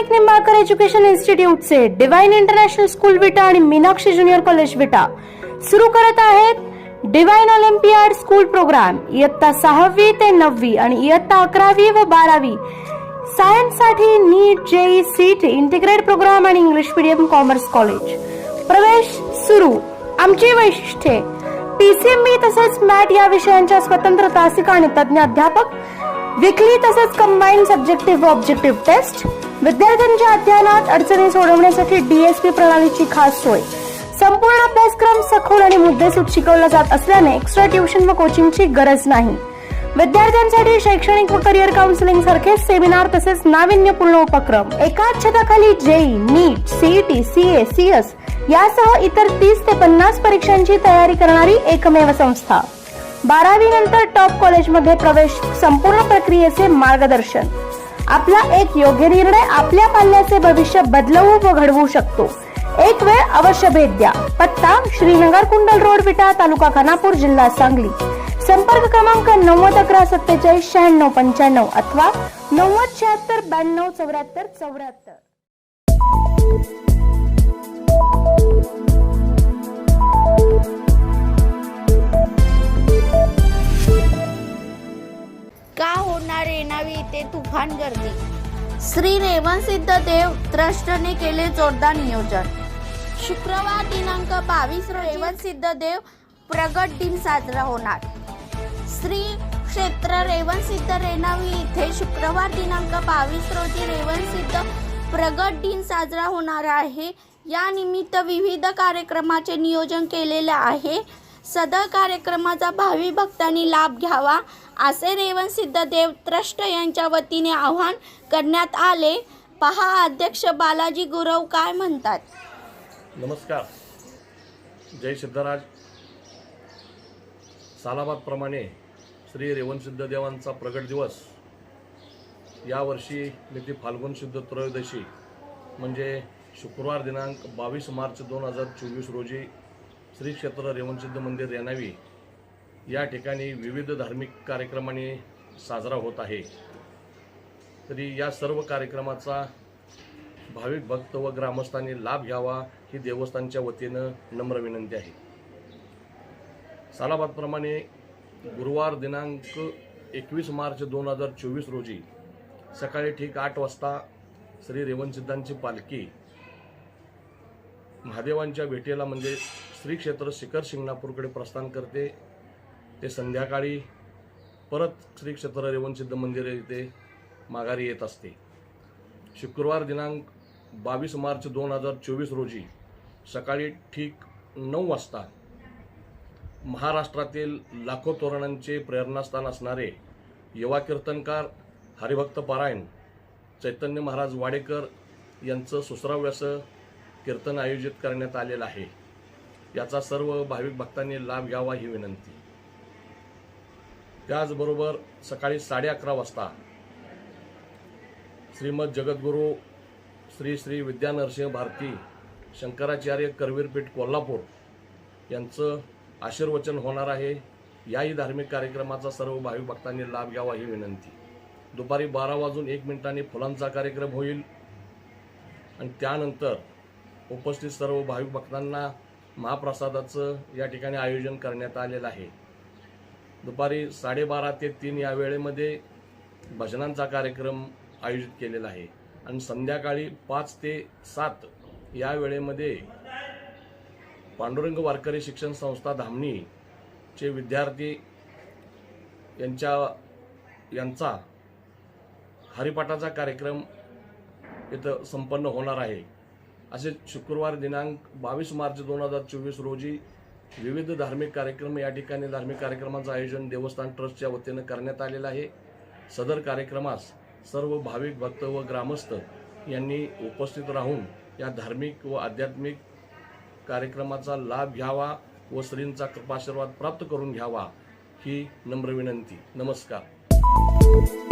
Naik Nimbalkar education इन्स्टिट्यूटचे divine international school Vita आणि Meenakshi junior college विटा. सुरू करत आहेत डिवाइन ऑलिम्पियाड स्कूल प्रोग्राम. इयत्ता सहावी ते नववी आणि इयत्ता अकरावी व बारावी. सायन्ससाठी NEET JEE seat integrate program आणि इंग्लिश मीडियम कॉमर्स कॉलेज. प्रवेश सुरू. आमची वैशिष्ट्ये. पीसीएमबी तसेच मॅट या विषयांच्या स्वतंत्र तासिका आणि तज्ञ अध्यापक विकली तसेच कंबाईन सब्जेक्टिव्ह व ऑब्जेक्टिव्ह टेस्ट विद्यार्थ्यांच्या अध्ययनात अडचणी सोडवण्यासाठी डीएसपी प्रणालीची खास सोय. संपूर्ण अभ्यासक्रम सखोल आणि मुद्देसूद शिकवला जात असल्याने एक्स्ट्रा ट्युशन व कोचिंगची गरज नाही. विद्यार्थ्यांसाठी शैक्षणिक व करिअर काउन्सिलिंग सारखे सेमिनार तसेच नाविन्यपूर्ण उपक्रम. एकाच छताखाली JEE NEET CET CA CS यासह इतर तीस ते पन्नास परीक्षांची तयारी करणारी एकमेव संस्था. बारावी नंतर टॉप कॉलेजमध्ये प्रवेश संपूर्ण प्रक्रियेचे मार्गदर्शन. आपला एक योग्य निर्णय आपल्या पाल्याचे भविष्य बदलवू व घडवू शकतो. एक वेळ अवश्य भेट द्या. पत्ता श्रीनगर कुंडल रोड विटा तालुका खानापूर जिल्हा सांगली. संपर्क क्रमांक नव्वद अकरा सत्तेचाळीस शहाण्णव पंच्याण्णव अथवा नव्वद शहात्तर ब्याण्णव चौऱ्याहत्तर चौऱ्याहत्तर. येणावी तुफान गर्दी. श्री रेवणसिद्ध देव ट्रस्टने केले जोरदार नियोजन. शुक्रवार दिनांक बावीस रेवणसिद्ध देव प्रगट दिन साजरा होणार. श्री क्षेत्र रेवणसिद्ध रेणावी इथे शुक्रवार दिनांक बावीस रोजी रेवणसिद्ध प्रगट दिन साजरा होणार आहे. या निमित्त विविध कार्यक्रमाचे नियोजन केलेले आहे. सदर कार्यक्रमाचा भावी भक्तांनी लाभ घ्यावा असे रेवणसिद्ध देव ट्रस्ट यांच्या वतीने आव्हान करण्यात आले. पहा अध्यक्ष बालाजी गुरव काय म्हणतात. नमस्कार. जय सिद्धराज. सालाबादप्रमाणे श्री रेवणसिद्ध देवांचा प्रगट दिवस. यावर्षी मिती फाल्गुन शुद्ध त्रयोदशी म्हणजे शुक्रवार दिनांक बावीस मार्च दोन हजार चोवीस रोजी श्री क्षेत्र रेवणसिद्ध मंदिर रेणावी या ठिकाणी विविध धार्मिक कार्यक्रमाने साजरा होत आहे. तरी या सर्व कार्यक्रमाचा भाविक भक्त व ग्रामस्थांनी लाभ घ्यावा ही देवस्थानच्या वतीनं नम्र विनंती आहे. सालाबादप्रमाणे गुरुवार दिनांक एकवीस मार्च दोन हजार चोवीस रोजी सकाळी ठीक आठ वाजता श्री रेवणसिद्धांची पालखी महादेवांच्या भेटीला म्हणजे श्री क्षेत्र शिखर शिंगणापूरकडे प्रस्थान करते. ते संध्याकाळी परत श्री क्षेत्र रेवणसिद्ध मंदिर येथे माघारी येत असते. शुक्रवार दिनांक बावीस मार्च दोन हजार चोवीस रोजी सकाळी ठीक नऊ वाजता महाराष्ट्रातील लाखो तोरणांचे प्रेरणास्थान असणारे युवा कीर्तनकार हरिभक्त पारायण चैतन्य महाराज वाडेकर यांचं सुसराव्याचं कीर्तन आयोजित करण्यात आलेलं आहे. याचा सर्व भाविक भक्तांनी लाभ घ्यावा ही विनंती. त्याचबरोबर सकाळी साडे अकरा वाजता श्रीमद जगद्गुरू श्री श्री विद्यानरसिंह भारती शंकराचार्य करवीरपीठ कोल्हापूर यांचं आशीर्वचन होणार आहे. याही धार्मिक कार्यक्रमाचा सर्व भाविक भक्तांनी लाभ घ्यावा ही विनंती. दुपारी बारा वाजून एक मिनिटांनी फुलांचा कार्यक्रम होईल. आणि त्यानंतर उपस्थित सर्व भाविक भक्तांना महाप्रसादाचं या ठिकाणी आयोजन करण्यात आलेलं आहे. दुपारी साडेबारा ते तीन या वेळेमध्ये भजनांचा कार्यक्रम आयोजित केलेला आहे. आणि संध्याकाळी पाच ते सात या वेळेमध्ये पांडुरंग वारकरी शिक्षण संस्था धामणी चे विद्यार्थी यांच्या यांचा हरिपाठाचा कार्यक्रम इथं संपन्न होणार आहे. असे शुक्रवार दिनांक बावीस मार्च दोन हजार चोवीस रोजी विविध धार्मिक कार्यक्रम या ठिकाणी धार्मिक कार्यक्रमाचं आयोजन देवस्थान ट्रस्टच्या वतीनं करण्यात आलेलं आहे. सदर कार्यक्रमास सर्व भाविक भक्त व ग्रामस्थ यांनी उपस्थित राहून या धार्मिक व आध्यात्मिक कार्यक्रमाचा लाभ घ्यावा व श्रींचा कृपाशीर्वाद प्राप्त करून घ्यावा ही नम्र विनंती. नमस्कार.